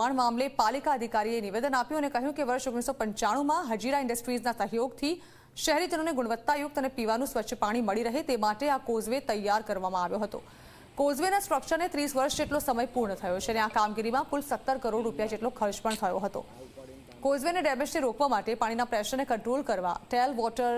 ધોવાણ મામલે પાલિકા અધિકારીએ નિવેદન આપ્યું અને કહ્યું કે વર્ષ ઓગણીસો પંચાણુંમાં હજીરા ઇન્ડસ્ટ્રીઝના સહયોગથી શહેરીજનોને ગુણવત્તાયુક્ત અને પીવાનું સ્વચ્છ પાણી મળી રહે તે માટે આ કોઝવે તૈયાર કરવામાં આવ્યો હતો. કોઝવેના સ્ટ્રક્ચરને ત્રીસ વર્ષ જેટલો સમય પૂર્ણ થયો છે અને આ કામગીરીમાં કુલ સત્તર કરોડ રૂપિયા જેટલો ખર્ચ પણ થયો હતો. કોઝવેને ડેમેજને રોકવા માટે પાણીના પ્રેશરને કંટ્રોલ કરવા ટેલ વોટર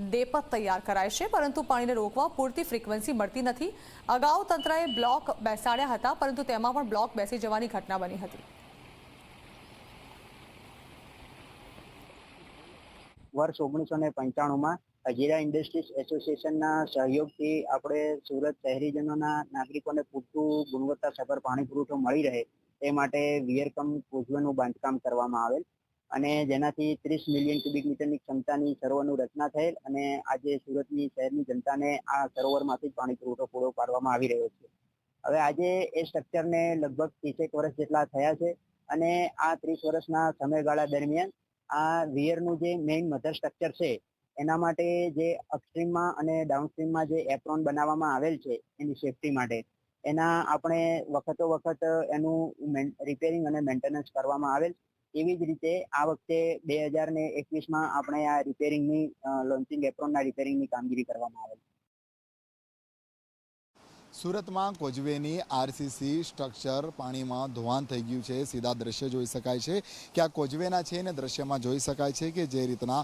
ડેપત તૈયાર કરાય છે, પરંતુ પાણીને રોકવા પૂરતી ફ્રીક્વન્સી મળતી નથી. અગાઉ તંત્રએ બ્લોક બેસાડ્યા હતા, પરંતુ તેમાં પણ બ્લોક બેસી જવાની ઘટના બની હતી. વર્ષ ઓગણીસો ને પંચાણુંમાં હજીરા ઇન્ડસ્ટ્રીઝ એસોસિએશનના સહયોગથી આપણે સુરત શહેરીજનોના નાગરિકોને પૂરતું ગુણવત્તાસભર પાણી પુરવઠો મળી રહે તે માટે વિયરકમ કોઝવેનું બાંધકામ કરવામાં આવેલ અને જેનાથી ત્રીસ મિલિયન ક્યુબિક મીટરની ક્ષમતાની સરોવરનું રચના થયેલ અને આજે સુરતની શહેરની જનતાને આ સરોવરમાંથી જ પાણી પુરવઠો પૂરો પાડવામાં આવી રહ્યો છે. હવે આજે એ સ્ટ્રક્ચરને લગભગ ત્રીસેક વર્ષ જેટલા થયા છે અને આ ત્રીસ વર્ષના સમયગાળા દરમિયાન આ વિયરનું જે મેઇન મધર સ્ટ્રક્ચર છે, એના માટે જે અપસ્ટ્રીમમાં અને ડાઉનસ્ટ્રીમમાં જે એપ્રોન બનાવવામાં આવેલ છે, એની સેફટી માટે. એના આપણે વખતો વખત એનું રિપેરિંગ અને મેન્ટેનન્સ કરવામાં આવેલ. એવી જ રીતે આ વખતે બે હજાર ને એકવીસમાં આપણે આ રિપેરિંગની લોન્ચિંગ એપ્રોનના રિપેરિંગની કામગીરી કરવામાં આવેલ. સુરતમાં કોજવેની આરસીસી સ્ટ્રક્ચર પાણીમાં ધોવાણ થઈ ગયું છે. સીધા દ્રશ્ય જોઈ શકાય છે કે આ કોજવેના છે ને દ્રશ્યમાં જોઈ શકાય છે કે જે રીતના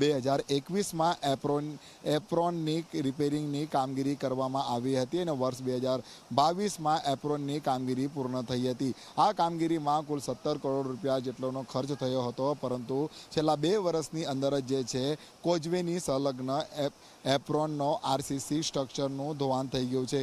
બે હજાર એકવીસમાં એપ્રોન એપ્રોનની રિપેરિંગની કામગીરી કરવામાં આવી હતી અને વર્ષ બે હજાર બાવીસમાં એપ્રોનની કામગીરી પૂર્ણ થઈ હતી. આ કામગીરીમાં કુલ સત્તર કરોડ રૂપિયા જેટલોનો ખર્ચ થયો હતો, પરંતુ છેલ્લા બે વર્ષની અંદર જ જે છે, કોજવેની સંલગ્ન એપ્રોનનો આરસીસી સ્ટ્રક્ચરનું ધોવાણ થઈ ગયું છે.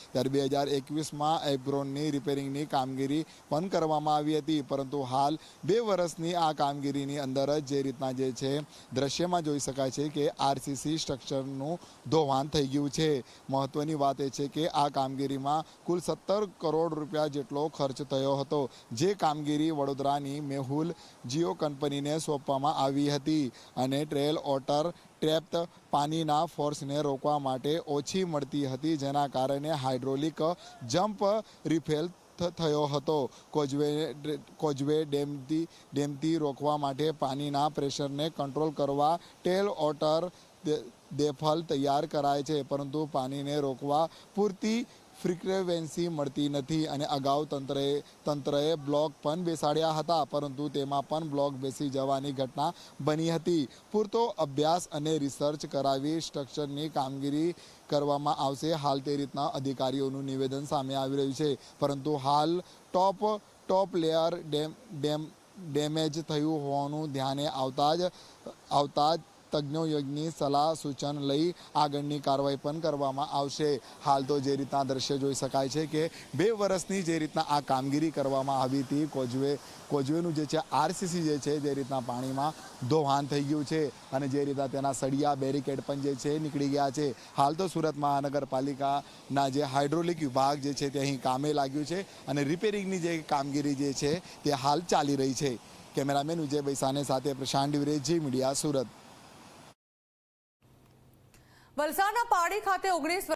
ત્યારે બે હજાર એકવીસમાં એપ્રોનની રિપેરિંગની કામગીરી પણ કરવામાં આવી હતી. પરંતુ હાલ બે વર્ષની આ કામગીરીની અંદર જ જે રીતના જે છે, દ્રશ્યમાં જોઈ શકાય છે કે આરસીસી સ્ટ્રક્ચરનું ધોવાણ થઈ ગયું છે. મહત્વની વાત એ છે કે આ કામગીરીમાં કુલ સત્તર કરોડ રૂપિયા જેટલો ખર્ચ થયો હતો, જે કામગીરી વડોદરાની મેહુલ જીઓ કંપનીને સોંપવામાં આવી હતી અને ટ્રેલ ઓટર ટ્રેપ્ટ પાણીના ફોર્સને રોકવા માટે ઓછી મળતી હતી, જેના કારણે હાઇડ્રોલિક જમ્પ રિફેલ થયો હતો. કોજવે કોજવે ડેમથી ડેમથી રોકવા માટે પાણીના પ્રેશરને કંટ્રોલ કરવા ટેલ ઓટર દેફલ તૈયાર કરાય છે. પરંતુ પાણીને રોકવા પૂરતી ફ્રિક્વેન્સી મળતી નથી અને અગાઉ તંત્રએ તંત્રએ બ્લોક પણ બેસાડ્યા હતા, પરંતુ તેમાં પણ બ્લોક બેસી જવાની ઘટના બની હતી. પૂરતો અભ્યાસ અને રિસર્ચ કરાવી સ્ટ્રક્ચરની કામગીરી કરવામાં આવશે. હાલ તે રીતના અધિકારીઓનું નિવેદન સામે આવી રહ્યું છે. પરંતુ હાલ top top layer dam dam, damage થયું હોવાનું ધ્યાને આવતા જ આવતા જ તજ્ઞો યોગની સલાહ સૂચન લઈ આગળની કાર્યવાહી પણ કરવામાં આવશે. હાલ તો જે રીતના દ્રશ્ય જોઈ શકાય છે કે બે વર્ષની જે રીતના આ કામગીરી કરવામાં આવી હતી કોજવે કોજવેનું જે છે, આરસીસી જે છે, જે રીતના પાણીમાં ધોવાણ થઈ ગયું છે અને જે રીતના તેના સળિયા, બેરિકેડ પણ જે છે, નીકળી ગયા છે. હાલ તો સુરત મહાનગરપાલિકાના જે હાઇડ્રોલિક વિભાગ જે છે, તે અહીં કામે લાગ્યું છે અને રિપેરિંગની જે કામગીરી જે છે, તે હાલ ચાલી રહી છે. કેમેરામેન વિજય બૈસાને સાથે પ્રશાંત ડિવરે જી મીડિયા સુરત. વલસાડના પાડી ખાતે ઓગણીસ